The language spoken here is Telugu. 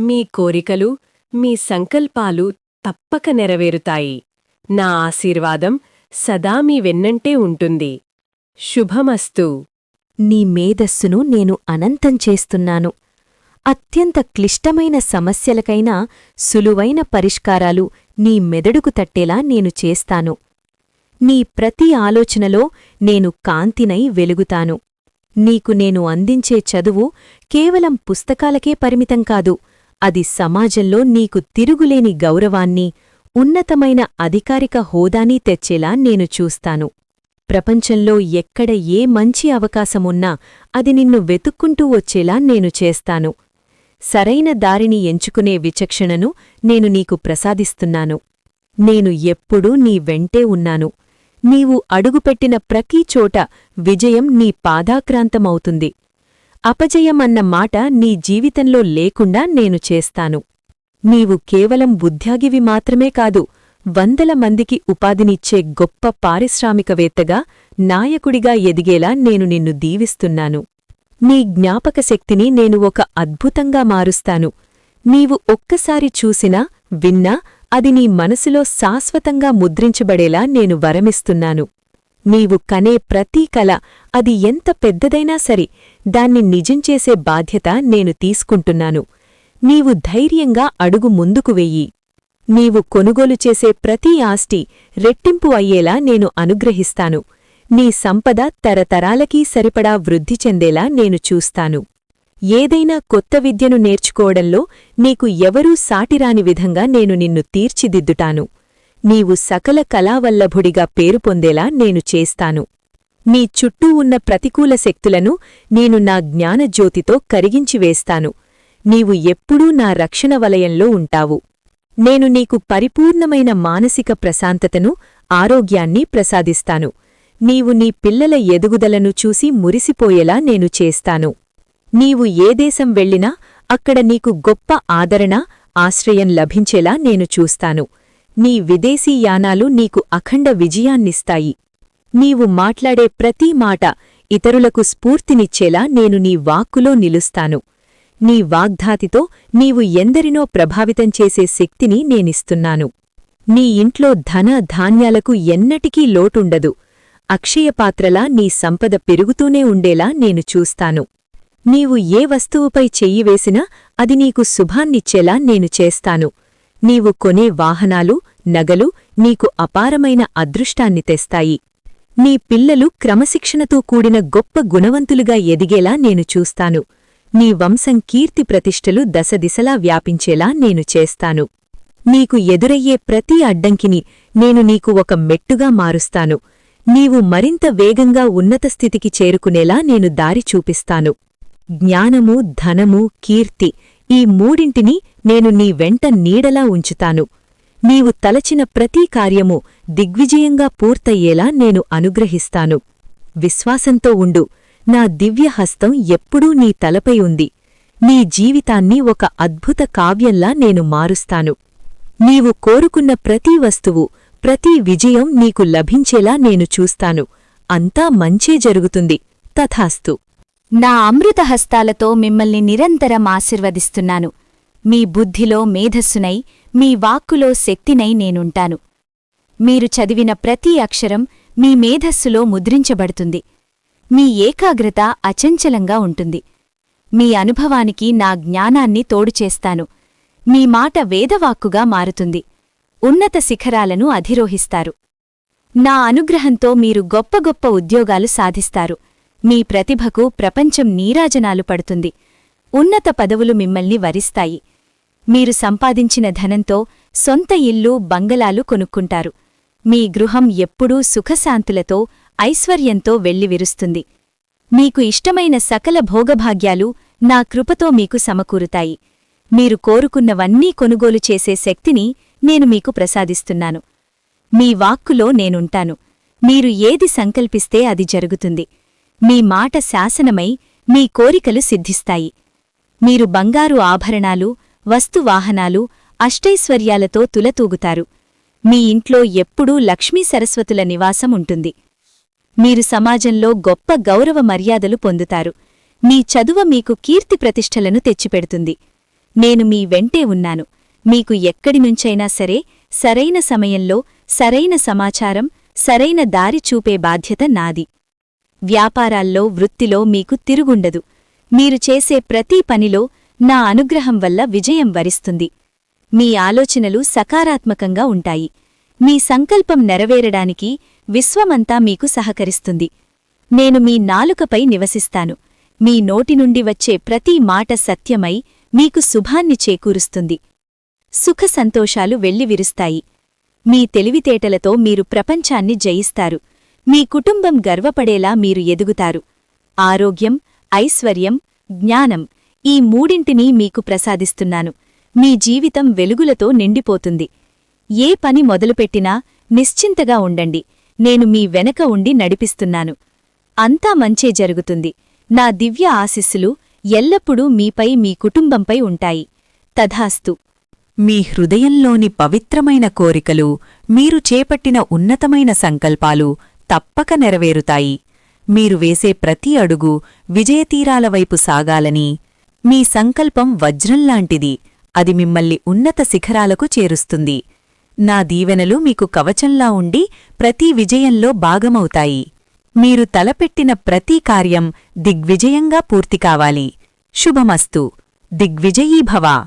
మీ కోరికలు మీ సంకల్పాలు తప్పక నెరవేరుతాయి. నా ఆశీర్వాదం సదా మీ వెన్నంటే ఉంటుంది. శుభమస్తు. నీ మేధస్సును నేను అనంతం చేస్తున్నాను. అత్యంత క్లిష్టమైన సమస్యలకైనా సులువైన పరిష్కారాలు నీ మెదడుకు తట్టేలా నేను చేస్తాను. నీ ప్రతి ఆలోచనలో నేను కాంతినై వెలుగుతాను. నీకు నేను అందించే చదువు కేవలం పుస్తకాలకే పరిమితం కాదు అది సమాజంలో నీకు తిరుగులేని గౌరవాన్ని ఉన్నతమైన అధికారిక హోదాని తెచ్చేలా నేను చూస్తాను. ప్రపంచంలో ఎక్కడ ఏ మంచి అవకాశమున్నా అది నిన్ను వెతుక్కుంటూ వచ్చేలా నేను చేస్తాను. సరైన దారిని ఎంచుకునే విచక్షణను నేను నీకు ప్రసాదిస్తున్నాను. నేను ఎప్పుడూ నీ వెంటే ఉన్నాను. నీవు అడుగుపెట్టిన ప్రతీ చోట విజయం నీ పాదాక్రాంతమవుతుంది. అపజయం అన్న మాట నీ జీవితంలో లేకుండా నేను చేస్తాను. నీవు కేవలం బుద్ధ్యాగివి మాత్రమే కాదు వందల మందికి ఉపాధినిచ్చే గొప్ప పారిశ్రామికవేత్తగా నాయకుడిగా ఎదిగేలా నేను నిన్ను దీవిస్తున్నాను. నీ జ్ఞాపకశక్తిని నేను ఒక అద్భుతంగా మారుస్తాను. నీవు ఒక్కసారి చూసినా విన్నా అది నీ మనసులో శాశ్వతంగా ముద్రించబడేలా నేను వరమిస్తున్నాను. నీవు కనే ప్రతీ కల అది ఎంత పెద్దదైనా సరి దాన్ని నిజం చేసే బాధ్యత నేను తీసుకుంటున్నాను. నీవు ధైర్యంగా అడుగు ముందుకు వెయ్యి నీవు కొనుగోలు చేసే ప్రతి ఆస్తి రెట్టింపు అయ్యేలా నేను అనుగ్రహిస్తాను. నీ సంపద తరతరాలకీ సరిపడా వృద్ధి చెందేలా నేను చూస్తాను. ఏదైనా కొత్త విద్యను నేర్చుకోవడంలో నీకు ఎవరూ సాటిరాని విధంగా నేను నిన్ను తీర్చిదిద్దుటాను నీవు సకల కళావల్లభుడిగా పేరు పొందేలా నేను చేస్తాను. నీ చుట్టూ ఉన్న ప్రతికూల శక్తులను నేను నా జ్ఞానజ్యోతితో కరిగించివేస్తాను నీవు ఎప్పుడూ నా రక్షణ వలయంలో ఉంటావు. నేను నీకు పరిపూర్ణమైన మానసిక ప్రశాంతతను ఆరోగ్యాన్ని ప్రసాదిస్తాను. నీవు నీ పిల్లల ఎదుగుదలను చూసి మురిసిపోయేలా నేను చేస్తాను. నీవు ఏ దేశం వెళ్ళినా అక్కడ నీకు గొప్ప ఆదరణ ఆశ్రయం లభించేలా నేను చూస్తాను. నీ విదేశీ యానాలు నీకు అఖండ విజయాన్నిస్తాయి. నీవు మాట్లాడే ప్రతి మాట ఇతరులకు స్ఫూర్తినిచ్చేలా నేను నీ వాక్కులో నిలుస్తాను. నీ వాగ్ధాతితో నీవు ఎందరినో ప్రభావితం చేసే శక్తిని నేనిస్తున్నాను. నీ ఇంట్లో ధన ధాన్యాలకు ఎన్నటికీ లోటుండదు. అక్షయపాత్రలా నీ సంపద పెరుగుతూనే ఉండేలా నేను చూస్తాను. నీవు ఏ వస్తువుపై చెయ్యి వేసినా అది నీకు శుభాన్నిచ్చేలా నేను చేస్తాను. నీవు కొనే వాహనాలు నగలు నీకు అపారమైన అదృష్టాన్ని తెస్తాయి. నీ పిల్లలు క్రమశిక్షణతో కూడిన గొప్ప గుణవంతులుగా ఎదిగేలా నేను చూస్తాను. నీ వంశం కీర్తి ప్రతిష్టలు దశదిశలా వ్యాపించేలా నేను చేస్తాను. నీకు ఎదురయ్యే ప్రతి అడ్డంకిని నేను నీకు ఒక మెట్టుగా మారుస్తాను. నీవు మరింత వేగంగా ఉన్నత స్థితికి చేరుకునేలా నేను దారి చూపిస్తాను. జ్ఞానము ధనము కీర్తి ఈ మూడింటిని నేను నీ వెంట నీడలా ఉంచుతాను. నీవు తలచిన ప్రతీ కార్యము దిగ్విజయంగా పూర్తయ్యేలా నేను అనుగ్రహిస్తాను. విశ్వాసంతో ఉండు. నా దివ్యహస్తం ఎప్పుడూ నీ తలపై ఉంది. నీ జీవితాన్ని ఒక అద్భుత కావ్యంలా నేను మారుస్తాను. నీవు కోరుకున్న ప్రతి వస్తువు ప్రతి విజయం నీకు లభించేలా నేను చూస్తాను. అంతా మంచే జరుగుతుంది. తథాస్తు. నా అమృతహస్తాలతో మిమ్మల్ని నిరంతరం ఆశీర్వదిస్తున్నాను. మీ బుద్ధిలో మేధస్సునై మీ వాక్కులో శక్తినై నేనుంటాను. మీరు చదివిన ప్రతి అక్షరం మీ మేధస్సులో ముద్రించబడుతుంది. మీ ఏకాగ్రత అచంచలంగా ఉంటుంది. మీ అనుభవానికి నా జ్ఞానాన్ని తోడుచేస్తాను మీ మాట వేదవాక్కుగా మారుతుంది. ఉన్నత శిఖరాలను అధిరోహిస్తారు. నా అనుగ్రహంతో మీరు గొప్ప గొప్ప ఉద్యోగాలు సాధిస్తారు. మీ ప్రతిభకు ప్రపంచం నీరాజనాలు పడుతుంది. ఉన్నత పదవులు మిమ్మల్ని వరిస్తాయి. మీరు సంపాదించిన ధనంతో సొంత ఇల్లు బంగళాలు కొనుక్కుంటారు. మీ గృహం ఎప్పుడూ సుఖశాంతులతో ఐశ్వర్యంతో వెళ్ళివిరుస్తుంది మీకు ఇష్టమైన సకల భోగభాగ్యాలు నా కృపతో మీకు సమకూరుతాయి. మీరు కోరుకున్నవన్నీ కొనుగోలు చేసే శక్తిని నేను మీకు ప్రసాదిస్తున్నాను. మీ వాక్కులో నేనుంటాను. మీరు ఏది సంకల్పిస్తే అది జరుగుతుంది. మీ మాట శాసనమై మీ కోరికలు సిద్ధిస్తాయి. మీరు బంగారు ఆభరణాలు వస్తువాహనాలు అష్టైశ్వర్యాలతో తులతూగుతారు. మీ ఇంట్లో ఎప్పుడూ లక్ష్మీ సరస్వతుల నివాసం ఉంటుంది. మీరు సమాజంలో గొప్ప గౌరవ మర్యాదలు పొందుతారు. మీ చదువ మీకు కీర్తి ప్రతిష్టలను తెచ్చిపెడుతుంది. నేను మీ వెంటే ఉన్నాను. మీకు ఎక్కడి నుంచైనా సరే సరైన సమయంలో సరైన సమాచారం సరైన దారి చూపే బాధ్యత నాది. వ్యాపారాల్లో వృత్తిలో మీకు తిరుగుండదు. మీరు చేసే ప్రతి పనిలో నా అనుగ్రహం వల్ల విజయం వరిస్తుంది. మీ ఆలోచనలు సకారాత్మకంగా ఉంటాయి. మీ సంకల్పం నెరవేరడానికి విశ్వమంతా మీకు సహకరిస్తుంది. నేను మీ నాలుకపై నివసిస్తాను. మీ నోటి నుండి వచ్చే ప్రతి మాట సత్యమై మీకు శుభాన్ని చేకూరుస్తుంది. సుఖ సంతోషాలు వెళ్ళివిరుస్తాయి మీ తెలివితేటలతో మీరు ప్రపంచాన్ని జయిస్తారు. మీ కుటుంబం గర్వపడేలా మీరు ఎదుగుతారు. ఆరోగ్యం ఐశ్వర్యం జ్ఞానం ఈ మూడింటిని మీకు ప్రసాదిస్తున్నాను. మీ జీవితం వెలుగులతో నిండిపోతుంది. ఏ పని మొదలుపెట్టినా నిశ్చింతగా ఉండండి. నేను మీ వెనక ఉండి నడిపిస్తున్నాను. అంతా మంచే జరుగుతుంది. నా దివ్య ఆశీస్సులు ఎల్లప్పుడూ మీపై మీ కుటుంబంపై ఉంటాయి. తథాస్తు. మీ హృదయంలోని పవిత్రమైన కోరికలు మీరు చేపట్టిన ఉన్నతమైన సంకల్పాలు తప్పక నెరవేరుతాయి. మీరు వేసే ప్రతి అడుగు విజయతీరాల వైపు సాగాలని మీ సంకల్పం వజ్రంలాంటిది అది మిమ్మల్ని ఉన్నత శిఖరాలకు చేరుస్తుంది. నా దీవెనలు మీకు కవచంలా ఉండి ప్రతి విజయంలో భాగమవుతాయి. మీరు తలపెట్టిన ప్రతి కార్యం దిగ్విజయంగా పూర్తి కావాలి. శుభమస్తు. దిగ్విజయీభవ.